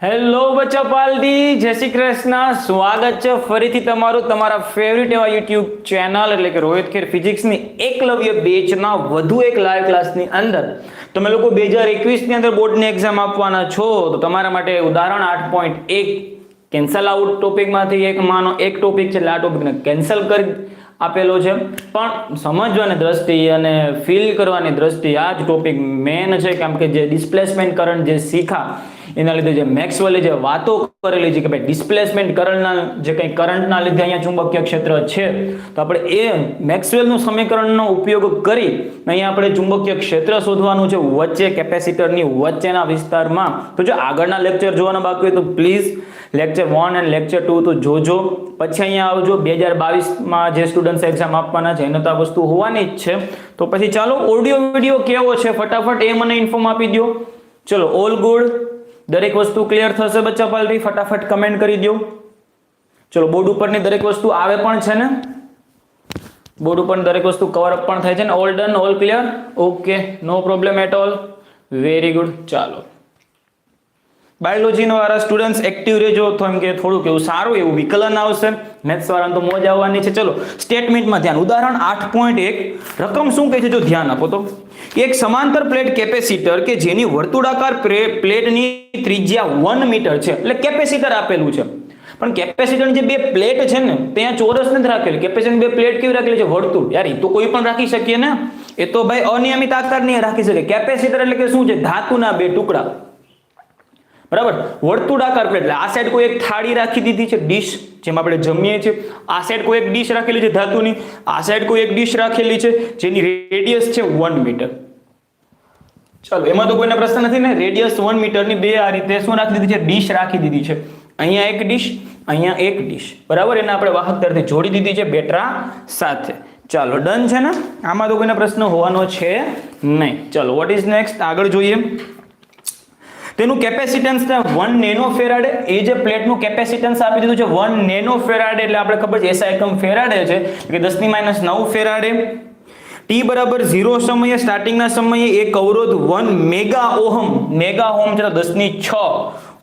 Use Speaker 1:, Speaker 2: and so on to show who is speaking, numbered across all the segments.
Speaker 1: Hello બચ્ચા પાલટી, જય શ્રી કૃષ્ણ. સ્વાગત છે ફરીથી તમારું, તમારા ફેવરિટ એવા યુટ્યુબ ચેનલ એટલે કે રોહિત ખેર ફિઝિક્સની એકલવ્ય બેચના વધુ એક લાઈવ ક્લાસની અંદર. તમે લોકો બે હજાર એકવીસની અંદર બોર્ડની એક્ઝામ આપવાના છો, તો તમારા માટે ઉદાહરણ આઠ પોઈન્ટ એક. કેન્સલ આઉટ ટોપિકમાંથી એક, માનો એક ટોપિક છે, એટલે આ ટોપિકને કેન્સલ કરી આપેલો છે. પણ સમજવાની દ્રષ્ટિએ અને ફીલ કરવાની દ્રષ્ટિએ આ જ ટોપિક મેન છે, કેમ કે જે ડિસ્પ્લેસમેન્ટ કરંટ જે શીખા એના લીધે જે મેક્સવેલે જે વાતો કરેલી છે કે ભાઈ ડિસ્પ્લેસમેન્ટ કરંટના જે કંઈ કરંટના લીધે અહીંયા ચુંબકીય ક્ષેત્ર છે, તો આપણે એ મેક્સવેલનું સમીકરણનો ઉપયોગ કરી અહીંયા આપણે ચુંબકીય ક્ષેત્ર શોધવાનું છે, વચ્ચે કેપેસિટરની વચ્ચેના વિસ્તારમાં. તો જો આગળના લેક્ચર જોવાના બાકી હોય તો please lecture one and lecture two તો જોજો. પછી અહીંયા આવજો બે હજાર બાવીસમાં જે સ્ટુડન્ટ્સ એક્ઝામ આપવાના છે, એને તો આ વસ્તુ હોવાની જ છે. તો પછી ચાલો ઓડિયો વીડિયો કેવો છે? ફટાફટ એ મને ઇન્ફોર્મ આપી દો ચલો ઓલ ગુડ દરેક વસ્તુ ક્લિયર થશે બચ્ચા પાલટી? ફટાફટ કમેન્ટ કરી દો ચલો, બોર્ડ ઉપરની દરેક વસ્તુ આવે પણ છે ને? બોર્ડ ઉપર દરેક વસ્તુ કવર અપ પણ થાય છે ને? All done all clear okay no problem at all very good ચાલો. બાયોલોજીનો વાળા સ્ટુડન્ટ્સ એક્ટિવ રહેજો. તો એમ કે થોડુંક એવું સારું, એવું વિકલન આવશે. મેથ્સ વાળાને તો મોજ આવવાની છે. ચલો સ્ટેટમેન્ટમાં ધ્યાન. ઉદાહરણ આઠ પોઈન્ટ એક. રકમ શું કહે છે? જો ધ્યાન આપો તો. એક સમાંતર પ્લેટ કેપેસિટર કે જેની વર્તુળાકાર પ્લેટની ત્રિજ્યા વન મીટર છે. એટલે કેપેસિટર આપેલું છે. પણ કેપેસિટરની જે બે પ્લેટ છે ને ત્યાં ચોરસ નથી રાખેલી. કેપેસિટરની બે પ્લેટ કેવી રાખેલી છે? વર્તુળ. યાર તો કોઈ પણ રાખી શકીએ ને. એ તો ભાઈ અનિયમિત આકારની રાખી શકે. કેપેસિટર એટલે કે શું છે? ધાતુના બે ટુકડા. બરાબર? વર્તુળાકાર પ્લેટ એટલે આ સાઈડ કોઈ એક થાળી રાખી દીધી છે ડીશ જેમાં આપણે જમીએ છીએ. આ સાઈડ કોઈ એક ડીશ રાખેલી છે, ધાતુની. આ સાઈડ કોઈ એક ડીશ રાખેલી છે, જેની રેડિયસ છે વન મીટર ચાલો, એમાં તો કોઈને પ્રશ્ન નથી ને? રેડિયસ વન મીટરની બે આ રીતે શું રાખી દીધી છે? ડીશ રાખી દીધી છે. અહીંયા એક ડીશ અહીંયા એક ડીશ બરાબર? એને આપણે વાહક દરથી જોડી દીધી છે બેટરા સાથે. ચાલો ડન છે ને? આમાં તો કોઈને પ્રશ્ન હોવાનો છે નહીં. ચાલો વોટ ઇઝ નેક્સ્ટ આગળ જોઈએ. તેનું કેપેસિટન્સ છે વન નેનો ફેરાડે. એ જે પ્લેટનું કેપેસિટન્સ આપી દીધું છે વન નેનો ફેરાડે, એટલે આપણે ખબર છે એસઆઈ એકમ ફેરાડે છે કે દસની માઇનસ નવ ફેરાડે. ટી બરાબર ઝીરો સમયે સ્ટાર્ટિંગના સમયે એક અવરોધ one mega ohm mega ohm છે દસની છ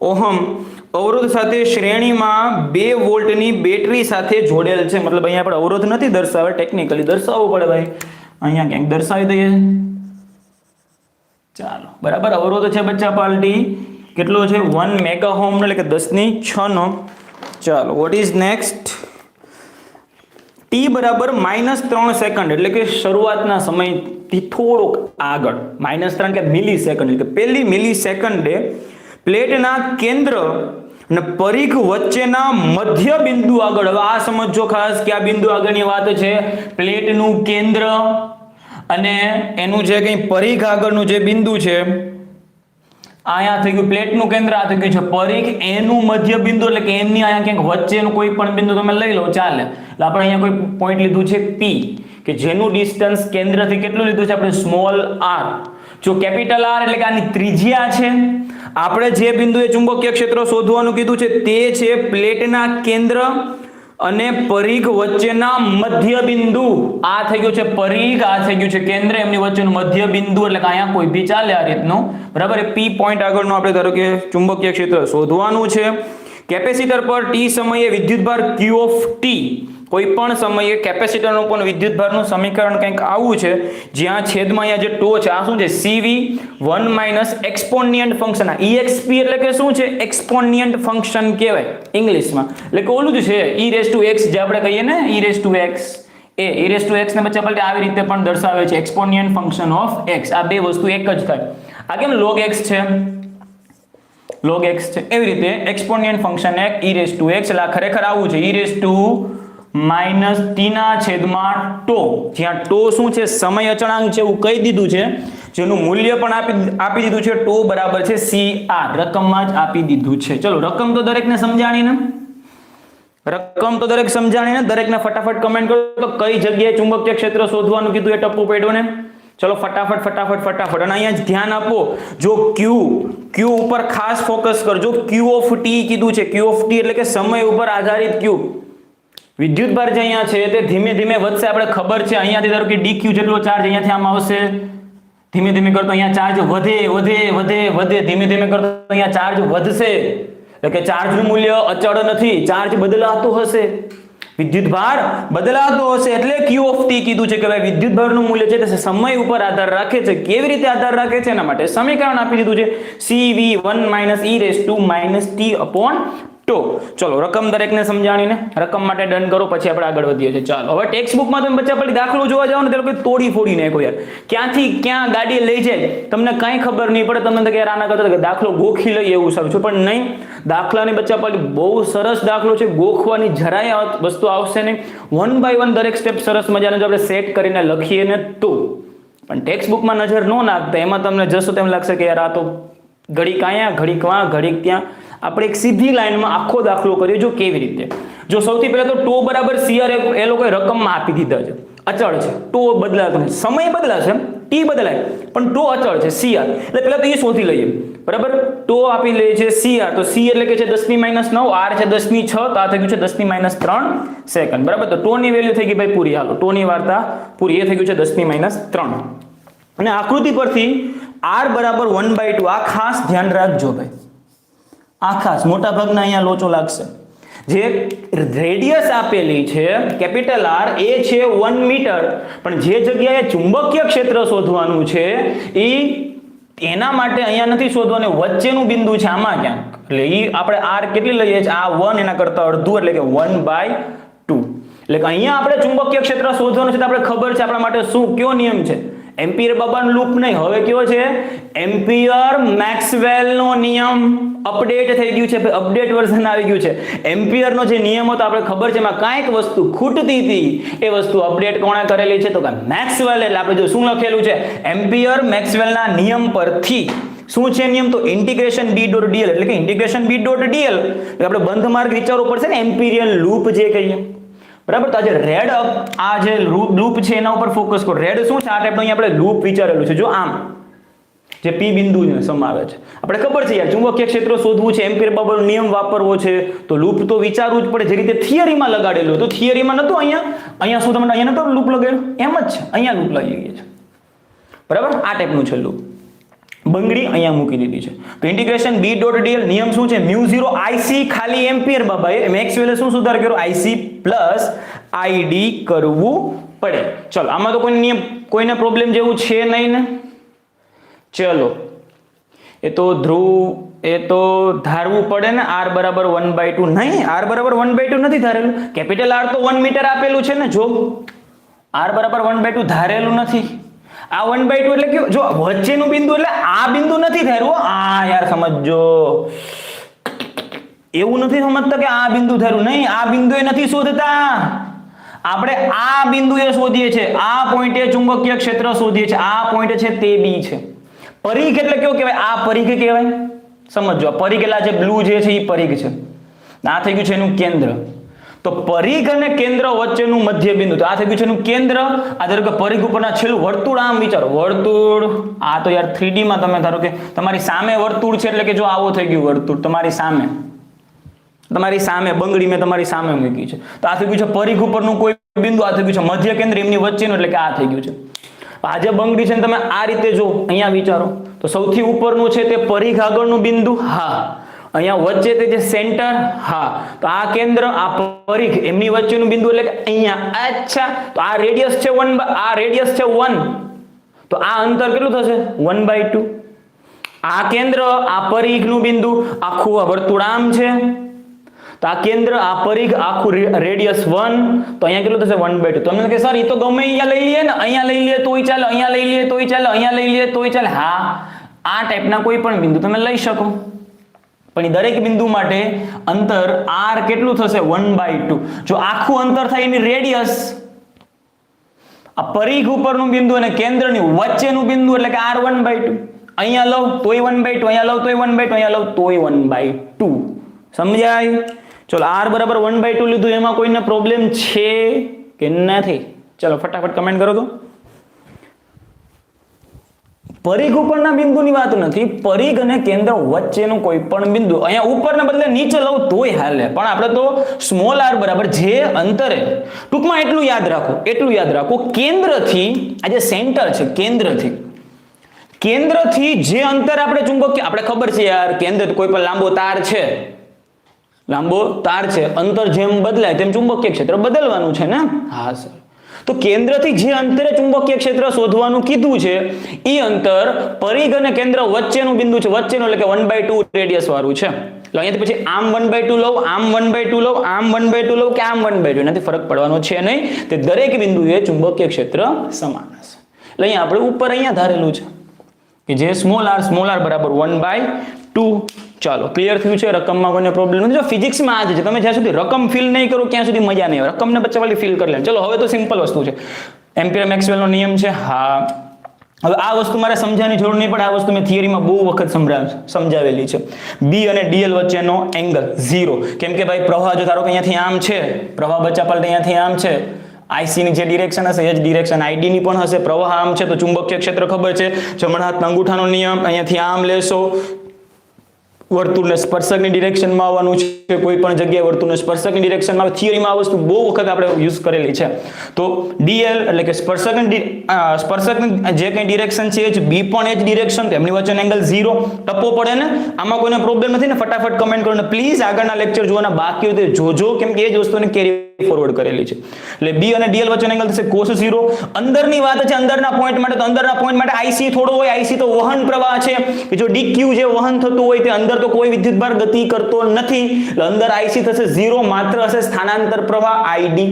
Speaker 1: ઓહમ અવરોધ સાથે શ્રેણીમાં બે વોલ્ટની બેટરી સાથે જોડેલ છે. મતલબ અહીંયા આપણે અવરોધ નથી દર્શાવે ટેકનિકલી દર્શાવવું પડે ભાઈ. અહીંયા ક્યાંક દર્શાવી દઈએ. ચાલો, બરાબર, અવરોધ છે બચ્ચા પાલટી. કેટલો છે? વન મેગા હોમ એટલે કે દસની છ નો. ચાલો વોટ ઇઝ નેક્સ્ટ ટી બરાબર માઇનસ ત્રણ સેકન્ડ એટલે કે શરૂઆતના સમયથી થોડોક આગળ. માઇનસ ત્રણ કે મિલી સેકન્ડ એટલે પહેલી મિલી સેકન્ડે પ્લેટના કેન્દ્ર અને પરિઘ વચ્ચેના મધ્ય બિંદુ આગળ. હવે આ સમજો ખાસ કે આ બિંદુ આગળની વાત છે. પ્લેટનું કેન્દ્ર અને એનું જે કંઈ પરિઘ આગળનું જે બિંદુ છે, અહીંયા થઈ ગયું પ્લેટનું કેન્દ્ર, આ થઈ ગયું છે પરિઘ એનું મધ્ય બિંદુ એટલે કે એમની અહીંયા ક્યાંક વચ્ચેનું કોઈ પણ બિંદુ તમે લઈ લો, ચાલે. એટલે આપણે અહીંયા કોઈ પોઈન્ટ લીધું છે પી કે જેનું ડિસ્ટન્સ કેન્દ્રથી કેટલું લીધું છે? આપણે સ્મોલ આર જો કેપિટલ આર એટલે કે આની ત્રિજ્યા છે, આપણે જે બિંદુએ ચુંબકીય ક્ષેત્ર શોધવાનું કીધું છે, તે છે પ્લેટના કેન્દ્ર અને પરિઘ વચ્ચેના મધ્ય બિંદુ આ થઈ ગયું છે પરિઘ, આ થઈ ગયું છે કેન્દ્ર. એમની વચ્ચેનું મધ્ય બિંદુ એટલે કે અહીંયા કોઈ બી ચાલે આ રીતનું. બરાબર? એ પી પોઈન્ટ આગળનું આપણે ધારો કે ચુંબકીય ક્ષેત્ર શોધવાનું છે. કેપેસિટર પર ટી સમયે વિદ્યુતભાર ક્યુ ઓફ ટી કોઈ પણ સમયે કેપેસિટરનું પણ વિદ્યુતભારનું સમીકરણ કંઈક આવું છે, જ્યાં છેદમાં અહીંયા જે ટો છે, આ શું છે? CV one minus exponent function. આ EXP એટલે કે શું છે? એક્સપોનિયન્ટ ફંક્શન કહેવાય ઇંગ્લિશમાં. એટલે કે ઓલું જ છે ઈ રેસ ટુ એક્સ જે આપણે કહીએ ને ઈ રેસ ટુ એક્સ એ ઈ રેસ ટુ એક્સ ને બચ્ચા પલટે આવી રીતે પણ દર્શાવે છે, એક્સપોનિયન્ટ ફંક્શન ઓફ એક્સ આ બે વસ્તુ એક જ થાય. આ કેમ લોગ એક્સ છે? લોગ એક્સ છે. એવી રીતે એક્સપોનિયન્ટ ફંક્શન એક ઈ રેસ ટુ એક્સ એટલે ખરેખર આવું છે. ઈ રેસ ટુ માઇનસ ટીના છેદમાં ટો. જ્યાં ટો શું છે? સમય અચળાંક છે એવું કહી દીધું છે. જેનું મૂલ્ય પણ આપી આપી દીધું છે ટો બરાબર છે સી આર રકમમાં જ આપી દીધું છે. ચલો, રકમ તો દરેકને સમજાણીને? રકમ તો દરેક સમજાણીને? દરેકને ફટાફટ કમેન્ટ કરો તો કઈ જગ્યાએ ચુંબકીય ક્ષેત્ર શોધવાનું કીધું એ ટપ્પુ પડ્યો ને ચલો, ફટાફટ ફટાફટ ફટાફટ. અને અહીંયા ધ્યાન આપો. જો ક્યુ ક્યુ ઉપર ખાસ ફોકસ કરજો. ક્યુ ઓફ ટી કીધું છે. ક્યુ ઓફ ટી એટલે કે સમય ઉપર આધારિત ક્યુ વિદ્યુત ભાર જે અહીંયા છે તે ધીમે ધીમે વધશે. આપણે ખબર છે અહીંયાથી ધારો કે ડી ક્યુ જેટલો ચાર્જ અહીંયાથી આમ આવશે. ધીમે ધીમે કરતો અહીંયા ચાર્જ વધે વધે વધે વધે. ધીમે ધીમે કરતો અહીંયા ચાર્જ વધશે. એટલે કે ચાર્જનું મૂલ્ય અચળ નથી. ચાર્જ બદલાતો હશે. વિદ્યુત ભાર બદલાતો હશે એટલે ક્યુ ઓફ ટી કીધું છે કે ભાઈ વિદ્યુત ભારનું મૂલ્ય છે તે સમય ઉપર આધાર રાખે છે. કેવી રીતે આધાર રાખે છે? એના માટે સમીકરણ આપી દીધું છે. C V one minus e raise to minus T upon tau ચલો, રકમ દરેકને સમજાણીને રકમ માટે ડન કરો, પછી આપણે આગળ વધીએ છીએ. ચાલો, હવે ટેક્સ્ટ બુકમાં તમે બચ્ચા પડી દાખલો જોવા જાવ ને, તે લોકો તોડી ફોડી નાખો યાર. ક્યાંથી ક્યાં ગાડી લઈ જાય, તમને કાંઈ ખબર નહીં પડે, તમને તો યાર આના કરતા તો દાખલો ગોખી લઈએ એવું સારું છે, પણ નહીં. દાખલાની બચ્ચા પડી, બહુ સરસ દાખલો છે, ગોખવાની જરાય વસ્તુ આવશે નહીં. વન બાય વન દરેક સ્ટેપ સરસ મજાને જો આપણે સેટ કરીને લખીએ ને તો. પણ ટેક્સ્ટ બુકમાં નજર ન નાખતા, એમાં તમને જશો તેમ લાગશે કે યાર આ તો ઘડીક અહીંયા, ઘડીક વાં, ઘડીક ત્યાં. આપણે એક સીધી લાઈનમાં આખો દાખલો કર્યો જો કેવી રીતે? જો સૌથી પહેલા તો ટો બરાબર સીઆર એ લોકોએ રકમમાં આપી દીધા છે. અચળ છે. ટો બદલાતો નથી. સમય બદલાશે ટી બદલાય. પણ ટો અચળ છે, સીઆર. એટલે પહેલાં તો એ શોધી લઈએ. બરાબર? ટો આપી લઈએ છે સીઆર. તો સી એટલે કે છે દસની માઇનસ નવ, આર છે દસની છ, તો આ થઈ ગયું છે દસની માઇનસ ત્રણ સેકન્ડ બરાબર? તો ટો ની વેલ્યુ થઈ ગઈ ભાઈ પૂરી. હાલો ટો ની વાર્તા પૂરી. એ થઈ ગયું છે દસની માઇનસ ત્રણ. અને આકૃતિ પરથી આર બરાબર વન બાય ટુ આ ખાસ ધ્યાન રાખજો ભાઈ. આ ખાસ. મોટા ભાગના અહીંયા લોચો લાગશે. જે રેડિયસ આપેલી છે કેપિટલ આર એ છે વન મીટર પણ જે જગ્યાએ ચુંબકીય ક્ષેત્ર શોધવાનું છે એ એના માટે અહીંયા નથી શોધવાનું. વચ્ચેનું બિંદુ છે આમાં ક્યાંક? એટલે એ આપણે આર કેટલી લઈએ છીએ? આ વન એના કરતા અડધું, એટલે કે વન બાય ટુ એટલે અહીંયા આપણે ચુંબકીય ક્ષેત્ર શોધવાનું છે, તો આપણે ખબર છે આપણા માટે શું, કયો નિયમ છે? એમ્પિયર બાબાનો લૂપ નહીં. હવે કયો છે? એમ્પિયર મેક્સવેલનો નિયમ અપડેટ થઈ ગયું છે. અપડેટ વર્ઝન આવી ગયું છે. એમ્પિયરનો જે નિયમ હતો, આપણે ખબર છે, એમાં કાંઈક વસ્તુ ખૂટતી હતી. એ વસ્તુ અપડેટ કોણે કરેલી છે? તો કે મેક્સવેલ એટલે આપણે જો શું લખેલું છે? એમ્પિયર મેક્સવેલના નિયમ પરથી. શું છે નિયમ? તો ઇન્ટિગ્રેશન બી ડોટ ડીએલ એટલે કે ઇન્ટિગ્રેશન બી ડોટ ડીએલ આપણે બંધ માર્ગ વિચારવું પડશે ને? એમ્પિરિયલ લૂપ જે કહીએ. બરાબર? તો આજે રેડ અપ આ જે લૂપ છે એના ઉપર ફોકસ કરો. રેડ શું છે? આ ટાઈપનું અહીંયા આપણે લૂપ વિચારેલું છે. જો આમ, જે પી બિંદુને સમાવે છે. આપણે ખબર છે યાર, ચુંબકીય ક્ષેત્ર શોધવું છે એમ્પિયર બબલ નિયમ વાપરવો છે, તો લૂપ તો વિચારવું જ પડે. જે રીતે થિયરીમાં લગાડેલું તો થિયરીમાં નતો અહીંયા. અહીંયા શું તમને અહીંયા નતો લૂપ લગાડેલું એમ જ છે. અહીંયા લૂપ લઈ ગઈ છે બરાબર? આ ટાઈપનું છે લૂપ બંગડી અહીંયા મૂકી દીધી છે. તો ઇન્ટિગ્રેશન બી ડોટ ડીએલ નિયમ શું છે? મ્યુ ઝીરો આઈસી ખાલી એમ્પિયર બાબાએ. મેક્સવેલે શું સુધાર કર્યો? આઈસી પ્લસ આઈડી કરવું પડે. ચલો, આમાં તો કોઈ નિયમ, કોઈને પ્રોબ્લેમ જેવું છે નહીં ને? ચલો, એ તો ધ્રુવ, એ તો ધારવું પડે ને? આર બરાબર વન બાય ટુ નહીં આર બરાબર વન બાય ટુ નથી ધારેલું. કેપિટલ આર તો વન મીટર આપેલું છે ને, જો? આર બરાબર વન બાય ટુ ધારેલું નથી. આ વન બાય ટુ એટલે કે જો વચ્ચેનું બિંદુ એટલે આ બિંદુ નથી ધાર્યું આ યાર સમજો એવું નથી સમજતા કે આ બિંદુ થયું નહીં, આ બિંદુ એ નથી શોધતા. આપણે આ બિંદુએ શોધીએ છીએ. આ પોઈન્ટે ચુંબકીય ક્ષેત્ર શોધીએ છીએ. આ પોઈન્ટ છે તે બી છે. પરિઘ એટલે કેવું કહેવાય? આ પરિઘ કહેવાય. સમજો આ પરિઘ એટલે જે બ્લુ જે છે એ પરિઘ છે. આ થઈ ગયું છે એનું કેન્દ્ર. તો પરિઘ અને કેન્દ્ર વચ્ચેનું મધ્ય બિંદુ તો આ થઈ ગયું છે કેન્દ્ર. આ ધારો કે પરિઘ ઉપરના છેલ્લું વર્તુળ આમ વિચારો. વર્તુળ, આ તો યાર 3D માં તમે ધારો કે તમારી સામે વર્તુળ છે એટલે કે જો આવો થઈ ગયું વર્તુળ, તમારી સામે. તમારી સામે બંગડી મેં તમારી સામે મૂકી છે. તો આ થઈ ગયું છે પરિઘ ઉપરનું કોઈ બિંદુ, આ થઈ ગયું છે મધ્ય કેન્દ્ર, એમની વચ્ચેનું એટલે કે આ થઈ ગયું છે. આ જે બંગડી છે તમે આ રીતે જો અહીંયા વિચારો, તો સૌથી ઉપરનું છે તે પરિઘ આગળનું બિંદુ, હા. અહીંયા વચ્ચે તે જે સેન્ટર હા, તો આ કેન્દ્ર, આ પરિઘ એમની વચ્ચેનું બિંદુ એટલે કે અહીંયા, અચ્છા, તો આ રેડિયસ છે વન આ રેડિયસ છે વન તો આ અંતર કેટલું થશે? વન બાય ટુ આ કેન્દ્ર, આ પરિઘનું બિંદુ, આખું આ વર્તુળ આમ છે. તો આ કેન્દ્ર, આ પરિઘ આખું રેડિયસ વન તો અહીંયા કેટલું થશે? વન બાય ટુ તમને કે સર એ તો ગમે અહીંયા લઈ લઈએ ને, અહીંયા લઈ લઈએ તોય ચાલે, અહીંયા લઈ લઈએ તોય ચાલે, અહીંયા લઈ લઈએ તોય ચાલે. હા, આ ટાઈપના કોઈ પણ બિંદુ તમે લઈ શકો. પણ એ દરેક બિંદુ માટે અંતર આર કેટલું થશે? વન બાય ટુ જો આખું અંતર થાય એની રેડિયસ આ પરિઘ ઉપરનું બિંદુ અને કેન્દ્રની વચ્ચેનું બિંદુ, એટલે કે આર વન બાય ટુ અહીંયા લઉં, તોય વન બાય ટુ અહીંયા લઉં, તોય વન બાય ટુ અહીંયા લઉં, તોય વન બાય ટુ સમજાય? ચલો આર બરાબર વન બાય ટુ લીધું. એમાં કોઈને પ્રોબ્લેમ છે કે નથી? ચલો, ફટાફટ કમેન્ટ કરો તો. પરિઘ ઉપરના બિંદુની વાત નથી, પરિઘ અને કેન્દ્ર વચ્ચેનું કોઈ પણ બિંદુ. અહીંયા ઉપરના બદલે નીચે લઉં તોય હાલે. પણ આપણે તો સ્મોલ આર બરાબર જે અંતરે, ટૂંકમાં એટલું યાદ રાખો, એટલું યાદ રાખો, કેન્દ્રથી, આ જે સેન્ટર છે, કેન્દ્રથી. કેન્દ્રથી જે અંતર આપણે ચુંબકીય આપણે ખબર છે યાર, કેન્દ્ર કોઈ પણ લાંબો તાર છે. લાંબો તાર છે, અંતર જેમ બદલાય તેમ ચુંબકીય ક્ષેત્ર બદલવાનું છે ને? હા, સર. તો કેન્દ્રથી જે અંતરે ચુંબકીય ક્ષેત્ર શોધવાનું કીધું છે એ અંતર પરિઘ અને કેન્દ્ર વચ્ચેનું બિંદુ છે, વચ્ચેનું એટલે કે વન બાય ટુ રેડિયસ વાળું છે. એટલે અહીંયાથી પછી આમ વન બાય ટુ લઉં, આમ વન બાય ટુ લઉં, આમ વન બાય ટુ લઉં કે આમ વન બાય ટુ એનાથી ફરક પડવાનો છે નહીં. તે દરેક બિંદુએ ચુંબકીય ક્ષેત્ર સમાન હશે. એટલે અહીંયા આપણે ઉપર અહીંયા ધારેલું છે કે જે સ્મોલ આર સ્મોલ આર બરાબર વન બાય ટુ ચાલો ક્લિયર થયું છે? રકમમાં કોઈને પ્રોબ્લેમ નથી. જો ફિઝિક્સમાં આ જ છે, તમે જ્યાં સુધી રકમ ફીલ નહીં કરો, ત્યાં સુધી મજા નહીં આવે. રકમને બચ્ચા વાળી ફીલ કરી લે ચલો, હવે તો સિમ્પલ વસ્તુ છે. એમ્પિયર મેક્સવેલનો નિયમ છે, હા. હવે આ વસ્તુ મારે સમજાવવાની જરૂર નહીં પડે આ વસ્તુ મેં થિયરીમાં બહુ વખત સમજાવ સમજાવેલી છે. બી અને ડીએલ વચ્ચેનો એંગલ ઝીરો કેમ કે ભાઈ, પ્રવાહ જો ધારો કે અહીંયાથી આમ છે, પ્રવાહ બચ્ચા પલટે અહીંયાથી આમ છે. આઈસી ની જે ડિરેક્શન હશે, એ જ ડિરેક્શન આઈડી ની પણ હશે. પ્રવાહ આમ છે, તો ચુંબકીય ક્ષેત્ર ખબર છે. જમણા હાથના અંગૂઠાનો નિયમ, અહીંયાથી આમ લેશો. વર્તુળને સ્પર્શકની ડિરેક્શનમાં આવવાનું છે, કોઈ પણ જગ્યાએ વર્તુળને સ્પર્શકની ડિરેક્શનમાં આવે થિયરીમાં આ વસ્તુ બહુ વખત આપણે યુઝ કરેલી છે. તો ડીએલ એટલે કે સ્પર્શકની સ્પર્શકની જે કંઈ ડિરેક્શન છે એ જ બી પણ એ જ ડિરેક્શન તો એમની વચ્ચેનો એંગલ ઝીરો ટપ્પો પડે ને, આમાં કોઈને પ્રોબ્લેમ નથી ને, ફટાફટ કમેન્ટ કરો ને પ્લીઝ આગળના લેક્ચર જોવાના બાકી જોજો, કેમ કે એ જ વસ્તુને કેરી ફોરવર્ડ કરેલી છે. એટલે બી અને ડીએલ વચ્ચેનો એંગલ થશે કોસ ઝીરો અંદરની વાત છે અંદરના પોઈન્ટ માટે, તો અંદરના પોઈન્ટ માટે આઈસી થોડો હોય આઈસી તો વહન પ્રવાહ છે. કે જો ડીક્યુ જે વહન થતું હોય તે અંદર તો કોઈ વિદ્યુતભાર ગતિ કરતો નથી. એટલે અંદર આઈસી થશે ઝીરો માત્ર હશે સ્થાનાંતર પ્રવાહ આઈડી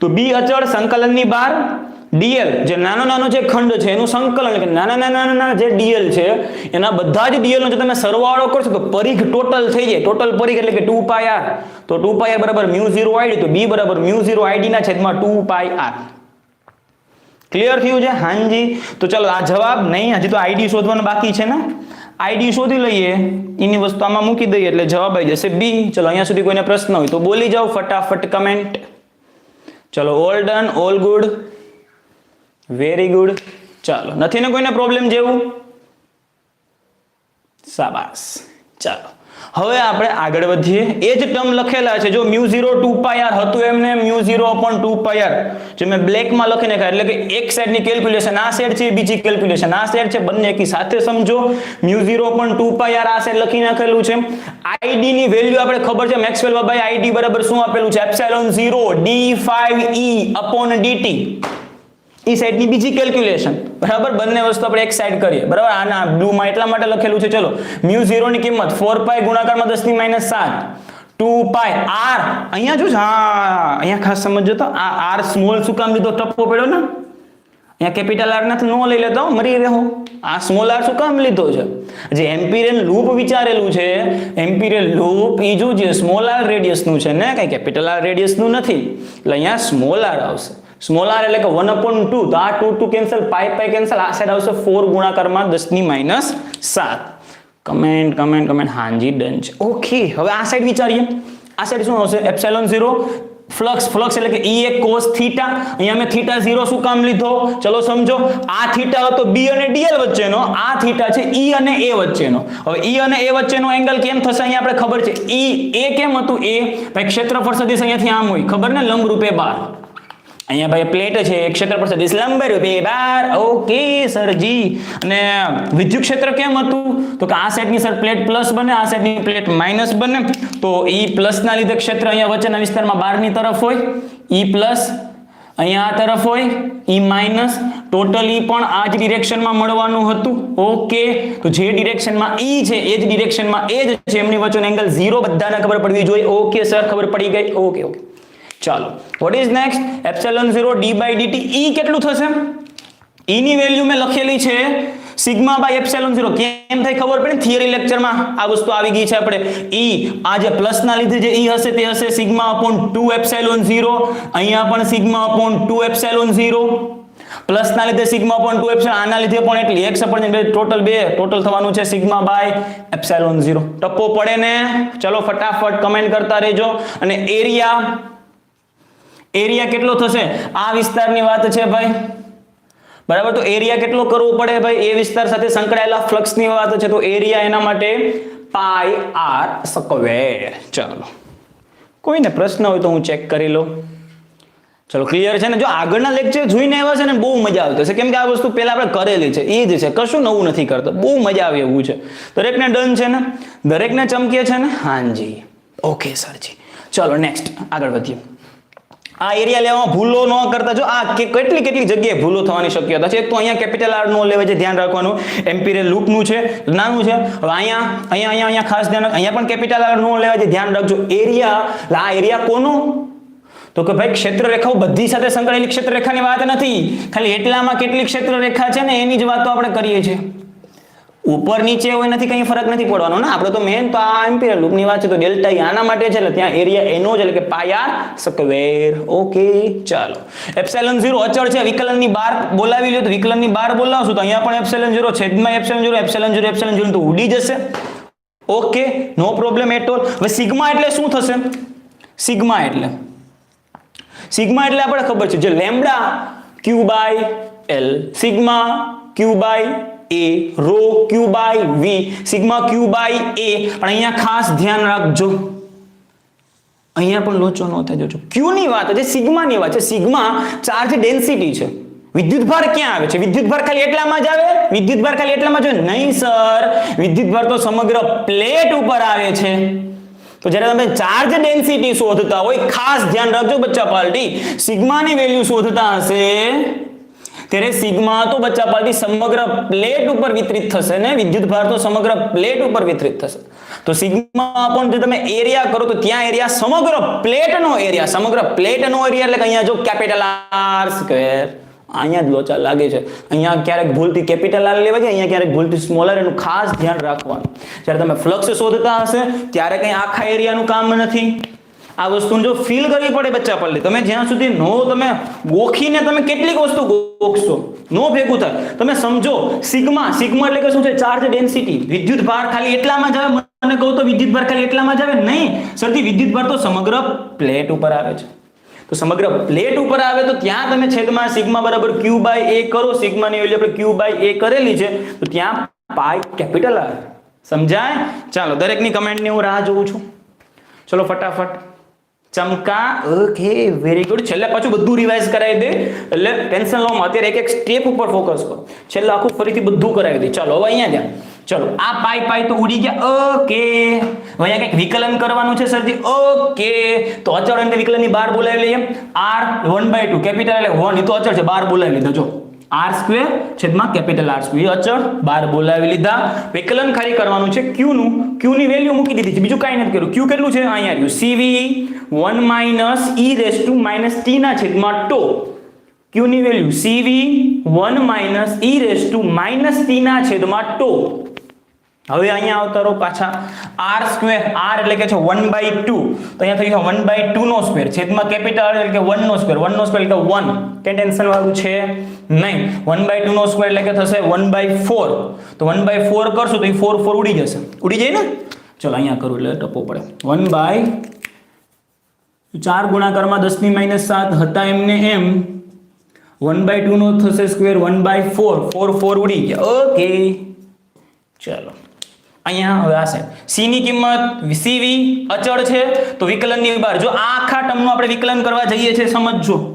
Speaker 1: તો બી અચળ સંકલનની બહાર ડીએલ જે નાનો નાનો જે ખંડ છે, એનું સંકલન કે નાના નાના નાના જે ડીએલ છે, એના બધા જ ડીએલ નો જો તમે સરવાળો કરશો તો પરિઘ ટોટલ થઈ જાય. ટોટલ પરિઘ એટલે કે ટુ પાય આર તો ટુ પાય બરાબર મ્યુ ઝીરો આઈડી તો બી બરાબર મ્યુ ઝીરો આઈડી ના છેદમાં ટુ પાય આર ક્લિયર થયું છે? હાંજી. તો ચલો, આ જવાબ નહીં, હજી તો આઈડી શોધવાનું બાકી છે ને? આઈડી શોધી લઈએ. એની વસ્તુ આમાં મૂકી દઈએ એટલે જવાબ આવી જશે બી ચલો, અહીંયા સુધી કોઈને પ્રશ્ન હોય તો બોલી જાઓ ફટાફટ કમેન્ટ ચલો all done all good very good ચાલો નથી ને કોઈને પ્રોબ્લેમ જેવું? સાબાસ. ચાલો, હવે આપણે આગળ વધીએ. એ જ ટર્મ લખેલા છે, જો મ્યુ ઝીરો ટુ પાયર હતું એમને, mu zero upon two pi r જે મેં બ્લેકમાં લખી નાખ્યા, એટલે કે એક સાઈડની કેલ્ક્યુલેશન આ સાઈડ છે, બીજી કેલ્ક્યુલેશન આ સાઈડ છે, બંને એકી સાથે સમજો. Mu zero upon two pi r આ સાઈડ લખી નાખેલું છે. આઈડી ની વેલ્યુ આપણે ખબર છે મેક્સવેલ બાય આઈડી બરાબર શું આપેલું છે? Epsilon zero D five E upon dt E સાઈડની બીજી કેલ્ક્યુલેશન બરાબર? બંને વસ્તુ આપણે એક સાઈડ કરીએ. બરાબર? આના બ્લુમાં એટલા માટે લખેલું છે, ચલો. મ્યુ ઝીરો ની કિંમત ફોર પાય ગુણાકારમાં દસની માઇનસ સાત. ટુ પાય આર અહીંયા જો હા, અહીંયા ખાસ સમજજો તો. આ આર સ્મોલ શું કામ લીધો? ટપ્પો પડ્યો ને? અહીંયા કેપિટલ આર નથી, નો લઈ લેતો મરી રહ્યો આ સ્મોલ આર શું કામ લીધો છે? જે એમ્પિરિયલ લૂપ વિચારેલું છે એમ્પિરિયલ લૂપ એ જો જે સ્મોલ આર રેડિયસનું છે ને, કઈ કેપિટલ આર રેડિયસનું નથી. એટલે અહીંયા સ્મોલ આર આવશે. સ્મોલ એટલે કે વન અપોન ટુ તો આ two two cancel pi pi cancel આ સાઈડ આવશે ફોર ગુણાકારમાં દસની માઇનસ સાત. કમેન્ટ કમેન્ટ કમેન્ટ હાંજી, ડન છે. ઓકે હવે આ સાઈડ વિચારીએ. આ સાઈડ શું આવશે? એપ્સિલોન ઝીરો ફ્લક્સ ફ્લક્સ એટલે કે ઈ એક કોસ થીટા અહીંયા મેં થીટા ઝીરો શું કામ લીધો? ચલો સમજો. આ થીટા હતો બી અને ડીએલ વચ્ચેનો. આ થીટા છે ઈ અને એ વચ્ચેનો. હવે ઈ અને એ વચ્ચેનો એંગલ કેમ થશે? અહીંયા આપણે ખબર છે. ઈ એ કેમ હતું? એ ક્ષેત્રફળ સદિશ અહીંયાથી આમ હોય. ખબર ને? લંબ રૂપે બાર. અહીંયા ભાઈ પ્લેટ છે ક્ષેત્ર ક્ષેત્રફળ સદિશ લંબ રૂપે બાર. ઓકે, સરજી. અને વિદ્યુત ક્ષેત્ર કેમ હતું? તો કે આ સાઈડની સર પ્લેટ પ્લસ બને, આ સાઈડની પ્લેટ માઇનસ બને. તો ઈ પ્લસના લીધે ક્ષેત્ર અહીંયા વચ્ચેના વિસ્તારમાં બારની તરફ હોય, ઈ પ્લસ અહીંયા આ તરફ હોય, ઈ માઇનસ. ટોટલી પણ આ જ ડિરેક્શનમાં મળવાનું હતું. ઓકે, તો જે ડિરેક્શનમાં ઈ છે, એ જ ડિરેક્શનમાં એ જ છે. એમની વચ્ચેનો એંગલ ઝીરો, બધાને ખબર પડવી જોઈએ. ઓકે, સર, ખબર પડી ગઈ. Okay okay. ચાલો. What is next epsilon 0 D by dt E કેટલું થશે? ઈ ની વેલ્યુ મેં લખેલી છે સિગ્મા બાય એપ્સિલોન 0 કેમ થઈ ખબર પડે? થિયરી લેક્ચરમાં આ વસ્તુ આવી ગઈ છે આપણે. ઈ આ જે પ્લસ ના લીધે જે ઈ હશે તે હશે સિગ્મા અપોન 2 એપ્સિલોન 0 અહીંયા પણ સિગ્મા અપોન 2 એપ્સિલોન 0 પ્લસ ના લીધે સિગ્મા અપોન 2 એપ્સિલોન આના લીધે પણ એટલી x સપોર્ટ બે ટોટલ બે ટોટલ થવાનું છે સિગ્મા બાય એપ્સિલોન 0 ટપ્પો પડે ને? ચલો ફટાફટ કમેન્ટ કરતા રહેજો. અને એરિયા એરિયા કેટલો થશે? આ વિસ્તારની વાત છે ભાઈ. બરાબર? તો એરિયા કેટલો કરવો પડે ભાઈ? એ વિસ્તાર સાથે સંકળાયેલા ફ્લક્સની વાત છે, તો એરિયા એના માટે પાઈ આર સ્ક્વેર ચાલો. કોઈને પ્રશ્ન હોય તો હું ચેક કરી લઉં. ચલો ક્લિયર છે ને? જો આગળના લેક્ચર જોઈને આવ્યા છે ને, બહુ મજા આવતી હશે. કેમ કે આ વસ્તુ પહેલા આપણે કરેલી છે. એ જ છે. કશું નવું નથી કરતો. બહુ મજા આવે એવું છે. દરેકને ડન છે ને? દરેકને ચમકે છે ને? હાંજી. ઓકે સરજી ચલો નેક્સ્ટ આગળ વધીએ. આ એરિયા લેવામાં ભૂલો ન કરતા જો આ કેટલી કેટલી જગ્યાએ ભૂલો થવાની શક્યતા છે? એક તો અહીંયા કેપિટલ આર નો લેવે છે, ધ્યાન રાખવાનું. એમ્પિરિયલ લૂપનું છે, નાનું છે. હવે અહીંયા અહીંયા અહીંયા અહીંયા ખાસ ધ્યાન અહીંયા પણ કેપિટલ આર નો લેવે છે, ધ્યાન રાખજો. એરિયા આ એરિયા કોનો? તો કે ભાઈ ક્ષેત્ર રેખાઓ બધી સાથે સંકળાયેલી ક્ષેત્ર રેખાની વાત નથી. ખાલી એટલામાં કેટલી ક્ષેત્ર રેખા છે ને એની જ વાતો આપણે કરીએ છીએ. ઉપર નીચે હોય નથી કંઈ ફરક નથી પડવાનો, ને? આપણે તો મેન તો આ એમ્પિરિયલ લૂપની વાત છે, તો ડેલ્ટા ઈ આના માટે છે, એટલે ત્યાં એરિયા એનો જ, એટલે કે પાય આર સ્ક્વેર ઓકે ચાલો. એપ્સિલોન 0 અચળ છે, વિકલનની બહાર બોલાવી લ્યો, તો વિકલનની બહાર બોલાવશું, તો અહીંયા પણ એપ્સિલોન 0 છેદમાં એપ્સિલોન 0 એપ્સિલોન 0 એપ્સિલોન 0 તો ઉડી જશે. Okay no problem at all હવે સિગ્મા એટલે શું થશે? સિગ્મા એટલે. સિગ્મા એટલે આપણે ખબર છે, જે lambda Q by L sigma Q by A rho Q by V sigma Q by A પણ અહીંયા ખાસ ધ્યાન રાખજો. અહીંયા પણ લોચો ન થાય, જોજો. ક્યુ ની વાત છે સિગ્મા ની વાત છે. સિગ્મા ચાર્જ ડેન્સિટી છે. વિદ્યુતભાર ક્યાં આવે છે? વિદ્યુતભાર ખાલી એટલામાં જ આવે? વિદ્યુતભાર ખાલી એટલામાં જ આવે? નહીં, સર. વિદ્યુતભાર તો સમગ્ર પ્લેટ ઉપર આવે છે. તો જ્યારે તમે ચાર્જ ડેન્સિટી શોધતા હોય, ખાસ ધ્યાન રાખજો, બચ્ચા પાર્ટી સિગ્માની વેલ્યુ શોધતા હશે ત્યારે સિગ્મા તો બચ્ચા પાર્ટી સમગ્ર પ્લેટ ઉપર વિતરિત થશે ને? વિદ્યુત ભાર તો સમગ્ર પ્લેટ ઉપર વિતરિત થશે. તો સિગ્મા પણ જો તમે એરિયા કરો તો ત્યાં એરિયા સમગ્ર પ્લેટનો એરિયા, સમગ્ર પ્લેટનો એરિયા એટલે કે અહીંયા જો કેપિટલ આર સ્ક્વેર અહીંયા જ લોચા લાગે છે. અહીંયા ક્યારેક ભૂલથી કેપિટલ આર લેવા છે, અહીંયા ક્યારેક ભૂલથી સ્મોલર એનું ખાસ ધ્યાન રાખવાનું. જ્યારે તમે ફ્લક્સ શોધતા હશે, ત્યારે કંઈ આખા એરિયાનું કામ નથી. આ વસ્તુને જો ફીલ કરવી પડે બચ્ચા પર તમે જ્યાં સુધી નો તમે ગોખીને તમે કેટલીક વસ્તુ ગોખશો, નો ભેગું થાય. તમે સમજો, સિગ્મા સિગ્મા એટલે કે શું છે? ચાર્જ ડેન્સિટી વિદ્યુત ભાર ખાલી એટલામાં જ આવે, મને કહું તો વિદ્યુત ભાર ખાલી એટલામાં જ આવે? નહીં. સરથી વિદ્યુત ભાર તો સમગ્ર પ્લેટ ઉપર આવે છે. તો સમગ્ર પ્લેટ ઉપર આવે તો ત્યાં તમે છેદમાં સિગ્મા બરાબર ક્યુ બાય એ કરો, સિગ્માની વેલ્યુ આપણે ક્યુ બાય એ કરેલી છે, તો ત્યાં પાય કેપિટલ આવે. સમજાય? ચાલો, દરેકની કમેન્ટની હું રાહ જોઉં છું. ચલો, ફટાફટ. ચમકા? ઓકે વેરી ગુડ છેલ્લે પાછું બધું રિવાઇઝ કરાવી દે. એટલે ટેન્શન લો અત્યારે એક એક સ્ટેપ ઉપર ફોકસ કરો. છેલ્લે આખું ફરીથી બધું કરાવી દે. ચાલો, હવે અહીંયા જ્યાં ચલો, આ પાઈ પાઈ તો ઉડી ગયા. ઓકે અહીંયા કંઈક વિકલન કરવાનું છે, સરજી. ઓકે તો અચળ અને વિકલનની બહાર બોલાવી લઈએ. R one by two capital એટલે વન એ તો અચળ છે. બહાર બોલાવી લીધો. જો આર સ્ક્વેર છેદમાં કેપિટલ આર સ્ક્વેર અચળ. બાર બોલાવી લીધા. વિકલન ખાલી કરવાનું છે. ક્યુ નું. ક્યુ ની વેલ્યુ મૂકી દીધી છે. બીજું કાંઈ નથી કર્યું. ક્યુ કેટલું છે? અહીંયા આવ્યું CV one minus e raise to minus T ના છેદમાં ટો ક્યુ ની value CV one minus e raise to minus T ના છેદમાં ટો હવે અહીંયા આવતા રહો પાછા. આર સ્ક્વેર આર એટલે કે છે વન બાય ટુ તો અહીંયા થઈ ગયું વન બાય ટુ નો સ્ક્વેર છેદમાં કેપિટલ એટલે કે વન નો સ્ક્વેર વન નો સ્ક્વેર એટલે વન કે ટેન્શન વાળું છે નહીં. વન બાય ટુ નો સ્ક્વેર એટલે કે થશે વન બાય ફોર તો વન બાય ફોર કરશું તો એ ફોર ફોર ઉડી જશે. ઉડી જાય ને? ચલો અહીંયા કરું એટલે ટપો પડે. વન બાય ચાર ગુણાકારમાં દસની માઇનસ સાત હતા એમને એમ. વન બાય ટુ નો થશે square one by four. Four four ઉડી ગયા. ઓકે. ચાલો. અહીંયા હવે આ સી ની કિંમત સીવી અચળ છે. તો વિકલનની બહાર જો આ આખા ટર્મનું આપણે વિકલન કરવા જઈએ છીએ, સમજજો.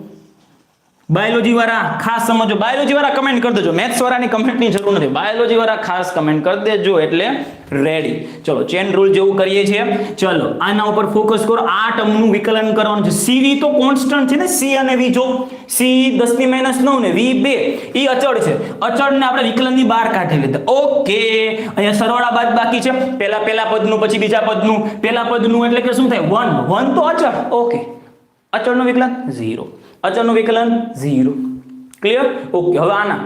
Speaker 1: બાયોલોજી વાળા ખાસ સમજો. બાયોલોજી વાળા કમેન્ટ કરી દેજો. મેથ્સ વાળાની કમેન્ટની જરૂર નથી. બાયોલોજી વાળા ખાસ કમેન્ટ કરી દેજો એટલે રેડી ચલો ચેન રૂલ જેવું કરીએ છીએ. ચલો, આના ઉપર ફોકસ કરો. આ ટર્મનું વિકલન કરવાનું છે. સીવી તો કોન્સ્ટન્ટ છે ને? સી અને વી જો. સી દસની માઇનસ નવ ને વી બે. એ અચળ છે. અચળને આપણે વિકલનની બહાર કાઢી લીધા. ઓકે અહીંયા સરવાળા બાદ બાકી છે. પહેલા પહેલા પદનું, પછી બીજા પદનું. પહેલા પદનું એટલે કે શું થાય? વન વન તો અચળ. ઓકે અચળનું વિકલન ઝીરો અચળનું વિકલન ઝીરો. ક્લિયર ઓકે હવે આના.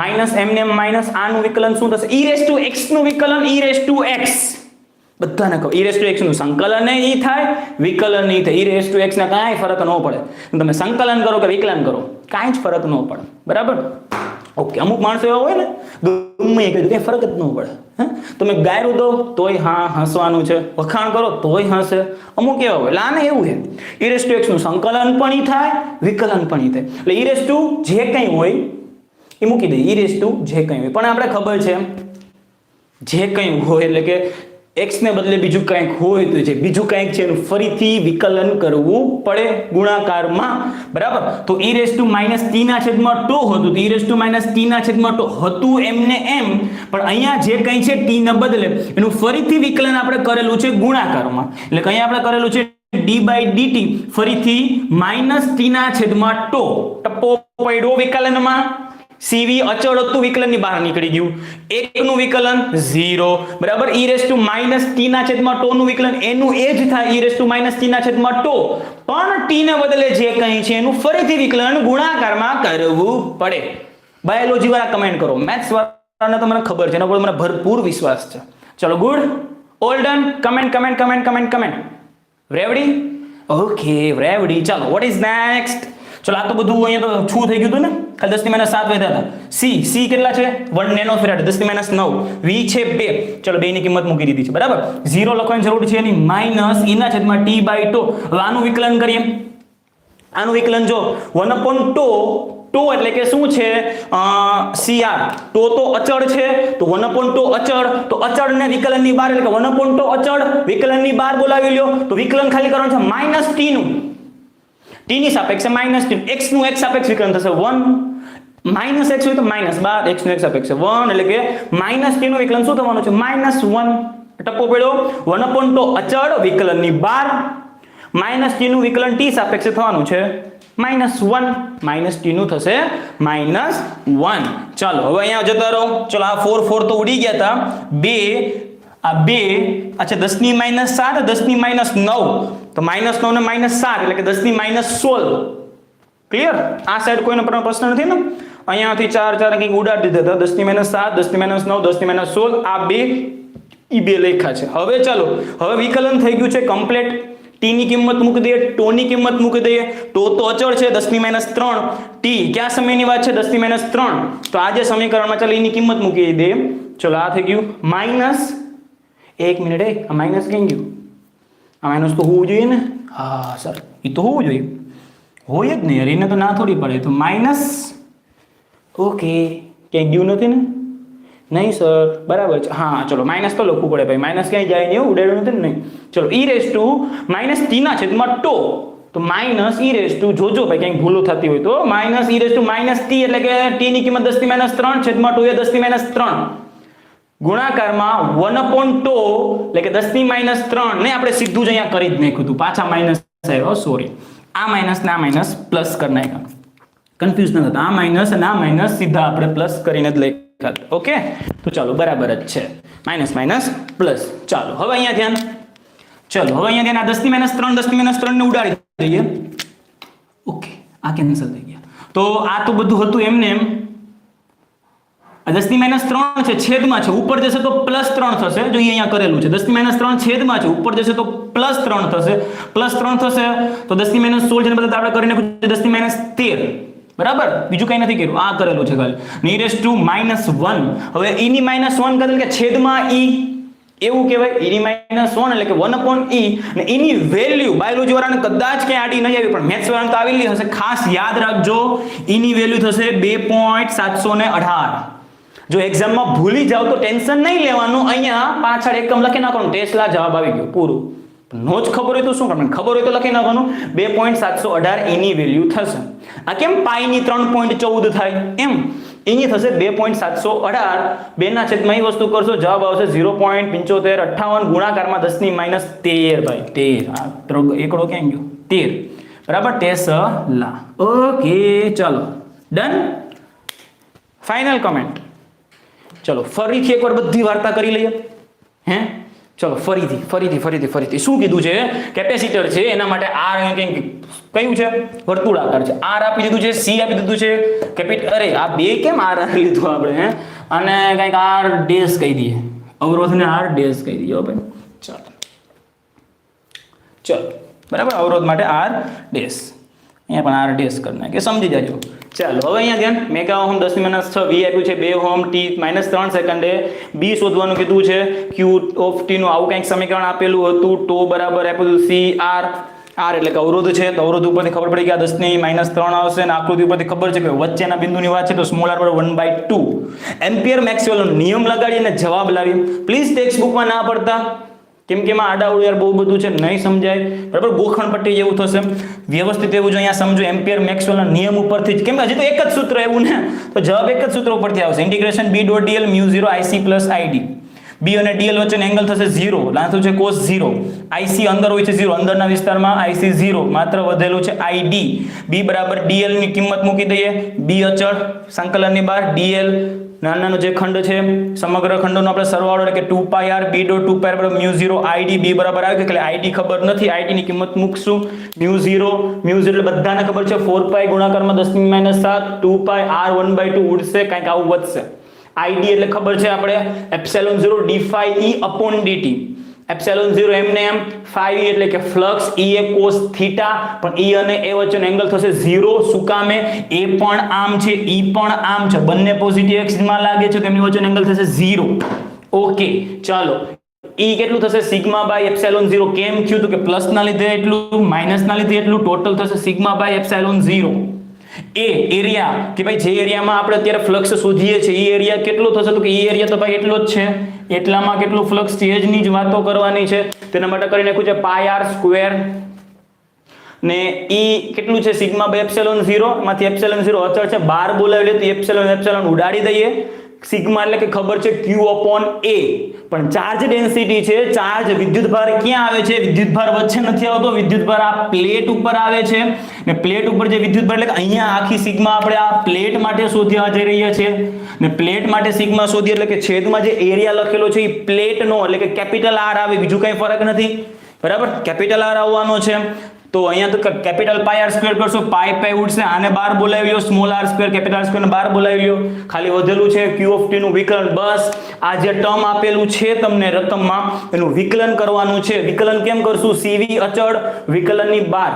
Speaker 1: માઇનસ એમને માઇનસ આનું વિકલન શું થશે? ઈ રેસ ટુ એક્સનું વિકલન ઈ રેસ ટુ એક્સ બધાને કહો ઈ રેસ ટુ એક્સનું સંકલન ઈ થાય, વિકલન નહીં થાય. ઈ રેસ ટુ એક્સ ને કાંઈ ફરક ન પડે. તમે સંકલન કરો કે વિકલન કરો, કાંઈ જ ફરક ન પડે. બરાબર? ઓકે અમુક માણસો એવા હોય ને, ગમે કહ્યું કંઈ ફરક જ ન પડે. તમે ગાયરું દો, તોય હા, હસવાનું છે. વખાણ કરો, તોય હસે. અમુક એવા હોય. એટલે આને એવું છે. ઈરેસ ટુ નું સંકલન પણ ઈ થાય, વિકલન પણ ઈ થાય. એટલે ઈરેસ ટુ જે કંઈ હોય એ મૂકી દે ઈરેસ ટુ જે કંઈ હોય. પણ આપણે ખબર છે, જે કંઈ હોય, એટલે કે એક્સ ને બદલે બીજું કંઈક હોય તો છે બીજું કંઈક છે એનું ફરીથી વિકલન કરવું પડે ગુણાકારમાં. બરાબર? તો e raise to minus T ના છેદમાં ટુ હતું. તો e raise to minus T ના છેદમાં ટુ હતું એમને એમ. પણ અહીંયા જે કંઈ છે ટી ને બદલે એનું ફરીથી વિકલન આપણે કરેલું છે ગુણાકારમાં. એટલે કંઈ આપણે કરેલું છે ડી બાય ડીટી ફરીથી માઇનસ ટી ના છેદમાં ટો ટપ્પો પડ્યો વિકલનમાં. સીવી અચળ હતું, વિકલનની બહાર નીકળી ગયું. એકનું વિકલન ઝીરો. બરાબર? E raise to minus T ના છેદમાં ટો નું વિકલન, એનું એ જ થાય, e raise to minus T ના છેદમાં ટો. પણ ટી ને બદલે જે કંઈ છે, એનું ફરીથી વિકલન ગુણાકારમાં કરવું પડે. બાયોલોજી વાળા કમેન્ટ કરો. મેથ્સ વાળાને તો મને ખબર છે, એના પર મને ભરપૂર વિશ્વાસ છે. ચલો good all done comment comment comment comment comment રેવડી okay રેવડી ચાલો વોટ ઇઝ નેક્સ્ટ ચલો, આ તો બધું અહીંયા તો છું થઈ ગયું હતું ને? ખાલી દસની માઇનસ સાત વધ્યા હતા. સી સી કેટલા છે? વન નેનો ફેરાડ દસની માઇનસ નવ. વી છે બે. ચલો, બે ની કિંમત મૂકી દીધી છે, બરાબર? ઝીરો લખવાની જરૂર છે એની માઇનસ એના છેદમાં ટી બાય ટો આનું વિકલન કરીએ. આનું વિકલન જો વન અપોન ટો ટો એટલે કે શું છે? સીઆર ટો તો અચળ છે, તો વન અપોન ટો અચળ. તો અચળ ને વિકલનની બહાર એટલે કે વન અપોન ટો અચળ, વિકલનની બહાર બોલાવી લ્યો. તો વિકલન ખાલી કરવાનું છે માઇનસ ટી નું. ટી ની સાપેક્ષે માઇનસ ટી એક્સનું એક્સ સાપેક્ષ વિકલન થશે વન માઇનસ એક્સ હોય તો માઇનસ બાર એક્સનું એક્સ સાપેક્ષે વન એટલે કે માઇનસ ટીનું વિકલન શું થવાનું છે માઇનસ વન ટપ્પો પડ્યો વન અપોન ટો અચળ વિકલનની બાર માઇનસ ટીનું વિકલન ટી સાપેક્ષે થવાનું છે માઇનસ વન માઇનસ ટીનું થશે માઇનસ વન ચાલો હવે અહીંયા જતા રહો ચલો આ ફોર ફોર તો ઉડી ગયા હતા બે આ બે અચ્છા દસની માઇનસ સાત દસની માઇનસ નવ તો માઇનસ નવ ને માઇનસ સાત, એટલે કે દસની માઇનસ સોળ. ક્લિયર આ સાઈડ કોઈનો પ્રશ્ન નથી ને? અહીંયાથી ચાર ચાર કંઈક ઉડાડી દીધા હતા. દસની માઇનસ સાત, દસની માઇનસ નવ, દસની માઇનસ સોળ, આ બે ઈ બે લેખા છે. હવે ચાલો, હવે વિકલન થઈ ગયું છે કમ્પ્લેટ ટી ની કિંમત મૂકી દઈએ ટો ની કિંમત મૂકી દઈએ ટો તો અચળ છે, દસની માઇનસ ત્રણ. ટી કયા સમયની વાત છે? દસની માઇનસ ત્રણ. તો આજે સમીકરણમાં ચાલો એની કિંમત મૂકી દઈએ. ચલો, આ થઈ ગયું માઇનસ એક મિનિટ એ માઇનસ કઈ ગયું? આ માઇનસ તો હોવું જોઈએ ને? હા સર. એ તો હોવું જોઈએ. હોય જ નહીં યાર એને તો ના થોડી પડે. તો માઇનસ? ઓકે. ક્યાંય ગયું નથી ને? નહીં સર. બરાબર છે. હા ચલો માઇનસ તો લખવું પડે ભાઈ. માઇનસ ક્યાંય જાય નહીં ઉડાડ્યું નથી ને નહીં. ચલો ઈ રેસ ટુ માઇનસ ટીના છેદમાં ટો. તો માઇનસ ઈ રેસ ટુ જોજો ભાઈ ક્યાંક ભૂલો થતી હોય તો. Minus e raise to minus T એટલે કે ટી ની કિંમત દસથી માઇનસ ત્રણ છેદમાં ટુ એ દસથી માઇનસ ત્રણ. ગુણાકારમાં વન અપોન ટો એટલે કે દસની માઇનસ ત્રણ ને આપણે સીધું જ અહીંયા કરી જ નાખ્યું હતું. પાછા માઇનસ આવ્યો સોરી આ માઇનસ ને આ માઇનસ પ્લસ કરી નાખ્યા. કન્ફ્યુઝ ન થતા. આ માઇનસ અને આ માઇનસ સીધા આપણે પ્લસ કરીને જ લખ્યા ઓકે તો ચાલો, બરાબર જ છે. માઇનસ માઇનસ પ્લસ ચાલો, હવે અહીંયા ધ્યાન. ચલો, હવે અહીંયા ધ્યાન. આ દસની માઇનસ ત્રણ દસની માઇનસ ત્રણ ને ઉડાડી દઈએ. ઓકે આ કેન્સલ થઈ ગયા. તો આ તો બધું હતું એમને એમ. આ દસની માઇનસ ત્રણ છે, છેદમાં છે, ઉપર જશે તો પ્લસ ત્રણ થશે, જો અહીંયા કરેલું છે. દસની માઇનસ ત્રણ છેદમાં છે, ઉપર જશે તો પ્લસ ત્રણ થશે. પ્લસ ત્રણ થશે તો દસની માઇનસ સોળ જેને બધા આપણે કરીને દસની માઇનસ તેર. બરાબર? બીજું કઈ નથી કર્યું. આ કરેલું છે ખાલી નીરેસ્ટ ટુ માઇનસ વન હવે ઈ ની માઇનસ વન કરેલ કે છેદમાં ઈ? એવું કહેવાય. ઈની માઇનસ વન એટલે કે વન અપોન ઈ અને એની વેલ્યુ બાયોલોજી વાળાને કદાચ ક્યાંય આડી નહીં આવી, પણ મેથ્સ વાળાને તો આવેલી હશે. ખાસ યાદ રાખજો. ઈની વેલ્યુ થશે બે પોઈન્ટ સાતસો ને અઢાર. જો એક્ઝામમાં ભૂલી જાવ તો ટેન્શન નહીં લેવાનું. અહીંયા પાછળ એકમ લખી નાખવાનું. ટેસ્લા જવાબ આવી ગયો, પૂરું. નો જ ખબર હોય તો શું કરવાનું? ખબર હોય તો લખી નાખવાનું. બે પોઈન્ટ સાતસો અઢાર એની વેલ્યુ થશે. આ કેમ પાઈની ત્રણ પોઈન્ટ ચૌદ થાય? એમ. એની થશે બે પોઈન્ટ સાતસો અઢાર. બેના છેદમાં એ વસ્તુ કરશો, જવાબ આવશે ઝીરો પોઈન્ટ પંચોતેર, અઠ્ઠાવન ગુણાકારમાં દસની માઇનસ તેર ભાઈ. તેર. આ ત્રણ એકડો ક્યાં ગયો? તેર. બરાબર? ટેસલા. ઓકે, ચલો. ડન? Final comment. ચલો, ફરીથી એકવાર બધી વાર્તા કરી લઈએ. હે? ચલો, ફરીથી ફરીથી ફરીથી ફરીથી. શું કીધું છે? કેપેસિટર છે, એના માટે આર કંઈક કયું છે? વર્તુળાકાર છે. આર આપી દીધું છે સી આપી દીધું છે. કેપિટ, અરે, આ બે કેમ આર આપી લીધું આપણે અને કંઈક આર ડેશ કહી દઈએ. અવરોધને આર ડેશ કહી દઈએ ભાઈ. ચાલો. ચલો. બરાબર? અવરોધ માટે આર ડેશ અહીંયા પણ આર ડેસ કરી નાખીએ. સમજી જાજો. ચાલો, હવે અહીંયા ધ્યાન. મેગા ઓહમ દસ માઇનસ છ વી આપ્યું છે. બે ઓહમ ટી માઇનસ ત્રણ સેકન્ડે બી શોધવાનું કીધું છે. ક્યુ ઓફ ટી નું આવું કંઈક સમીકરણ આપેલું હતું. ટો બરાબર આપ્યું સી આર આર એટલે કે અવરોધ છે. તો અવરોધ ઉપરથી ખબર પડી કે આ દસની માઇનસ ત્રણ આવશે અને આકૃતિ ઉપરથી ખબર છે કે વચ્ચેના બિંદુની વાત છે તો સ્મોલ આર બરાબર વન બાય ટુ એમ્પિયર મેક્સવેલનો નિયમ લગાડી અને જવાબ લાવી. પ્લીઝ ટેક્સ્ટ બુકમાં ના પડતા. કેમ કે એમાં આડાવડું યાર બહુ બધું છે, નહીં સમજાય. બરાબર? ગોખણ પટ્ટી જેવું થશે. વ્યવસ્થિત એવું જો અહીંયા સમજો, એમ્પિયર મેક્સવેલના નિયમ ઉપરથી જ. કેમ કે હજી તો એક જ સૂત્ર એવું ને? તો જવાબ એક જ સૂત્ર ઉપરથી આવશે. Integration B dot dl mu zero IC plus ID B અને ડીએલ વચ્ચેનો એંગલ થશે ઝીરો લાંથું છે કોસ ઝીરો આઈસી અંદર હોય છે ઝીરો અંદરના વિસ્તારમાં આઈસી ઝીરો માત્ર વધેલું છે આઈડી બી બરાબર ડીએલની કિંમત મૂકી દઈએ. બી અચળ, સંકલનની બહાર ડીએલ નાનાનો જે ખંડ છે, સમગ્ર ખંડોનો આપણે સરવાળો એટલે કે two pi R, B dot two pi બરાબર મ્યુ ઝીરો આઈડી બી બરાબર આવે એટલે આઈડી ખબર નથી આઈડી ની કિંમત મૂકશું. મ્યુ ઝીરો મ્યુ ઝીરો એટલે બધાને ખબર છે, ફોર પાય ગુણાકારમાં દસની માઇનસ સાત, two pi r one by two ઉડશે, કાંઈક આવું વધશે. આઈડી એટલે ખબર છે આપણે epsilon zero, d phi E upon dt epsilon zero એમને એમ ફાઈવ એટલે કે flux E A cos theta પણ ઈ અને એ વચ્ચેનો એંગલ થશે ઝીરો. શું કામે એ? પણ આમ છે ઈ પણ આમ છે. બંને પોઝિટિવ એક્સમાં લાગે છે તેમની વચ્ચેનો એંગલ થશે ઝીરો. ઓકે ચાલો. ઈ કેટલું થશે? Sigma by epsilon zero. કેમ થયું તો કે પ્લસ ના લીધે એટલું માઇનસ ના લીધે એટલું ટોટલ થશે સિગ્મા બાય એપ્સિલોન ઝીરો. એ એરિયા કે ભાઈ જે એરિયામાં આપણે અત્યારે ફ્લક્સ શોધીએ છીએ એ એરિયા કેટલો થશે? તો કે એ એરિયા તો ભાઈ એટલો જ છે. એટલામાં કેટલું ફ્લક્સ છે જ વાતો કરવાની છે. તેના માટે કરી નાખ્યું છે પાય આર સ્ક્વેર ને ઈ કેટલું છે? સિગ્મા બાય એપ્સિલોન 0 માંથી એપ્સિલોન 0 અચળ છે. 12 બોલાવી લે તો એપ્સિલોન એપ્સિલોન ઉડાડી દઈએ. સિગ્મા એટલે કે ખબર છે q અપોન a. પણ ચાર્જ ડેન્સિટી છે ચાર્જ વિદ્યુત ભાર ક્યાં આવે છે? વિદ્યુત ભાર વચ્ચે નથી આવતો, વિદ્યુત ભાર આ પ્લેટ ઉપર આવે છે. ને પ્લેટ ઉપર જે વિદ્યુત ભાર એટલે અહીંયા આખી સિગ્મા આપણે આ પ્લેટ માટે શોધવા જઈ રહ્યા છે. ને પ્લેટ માટે સિગ્મા શોધીએ એટલે કે છેદમાં જે એરિયા લખેલો છે, એ પ્લેટનો એટલે કે કેપિટલ આર આવે, બીજું કંઈ ફરક નથી. બરાબર? કેપિટલ આર આવવાનો છે. તો અહીંયા તો કેપિટલ પાય આર સ્ક્વેર કરશો પાઈ પાઈ ઉડશે આને બાર બોલાવી લો small R square capital R square બાર બોલાવી લો ખાલી વધેલું છે ક્યુ ઓફ ટી નું વિકલન, બસ. આ જે ટર્મ આપેલું છે તમને રકમમાં, એનું વિકલન કરવાનું છે. વિકલન કેમ કરશું? સીવી અચળ, વિકલનની બાર.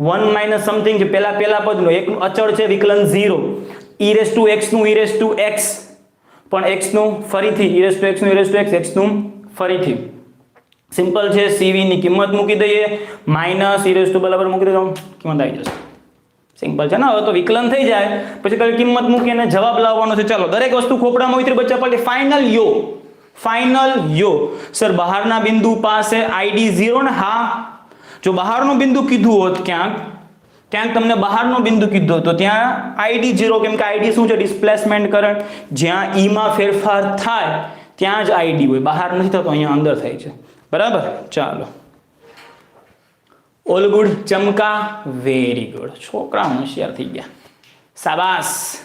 Speaker 1: વન માઇનસ સમથિંગ છે પેલા પેલા પદનું. એક અચળ છે, વિકલન ઝીરો ઈ રેસ ટુ એક્સનું ઈ રેસ ટુ એક્સ પણ એક્સનું ફરીથી ઈ રેસ ટુ એક્સનું ઈ રેસ ટુ એક્સ એક્સનું ફરીથી. સિમ્પલ છે સીવીની કિંમત મૂકી દઈએ. માઇનસ ઈ રેસ ટુ બરાબર મૂકી દઉં કિંમત આવી જશે. સિમ્પલ છે ને? હવે તો વિકલન થઈ જાય. પછી કઈ કિંમત મૂકીને જવાબ લાવવાનો છે. ચાલો, દરેક વસ્તુ ખોપડામાં ઉતરી, બચ્ચા પાટી ફાઇનલ યો ફાઇનલ યો સર બહારના બિંદુ પાસે આઈડી ઝીરો ને? હા. જો બહારનું બિંદુ કીધું હોત ક્યાંક ક્યાંક તમને બહારનો બિંદુ કીધો તો ત્યાં આઈડી ઝીરો કેમ કે આઈડી શું છે? ડિસ્પ્લેસમેન્ટ કરંટ જ્યાં ઈમાં ફેરફાર થાય, ત્યાં જ આઈડી હોય. બહાર નથી થતો, અહીંયા અંદર થાય છે. બરાબર? ચાલો. ઓલ ગુડ ચમકા વેરી ગુડ છોકરા હોશિયાર થઈ ગયા. સાબાસ.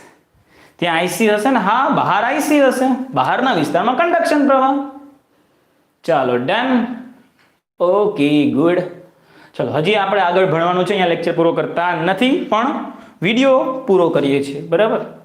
Speaker 1: ત્યાં આઈસી હશે ને? હા, બહાર આઈસી હશે. બહારના વિસ્તારમાં કન્ડક્શન પ્રવાહ. ચાલો ડન ઓકે ગુડ ચલો, હજી આપણે આગળ ભણવાનું છે, અહીંયા લેક્ચર પૂરો કરતા નથી, પણ વીડિયો પૂરો કરીએ છીએ. બરાબર?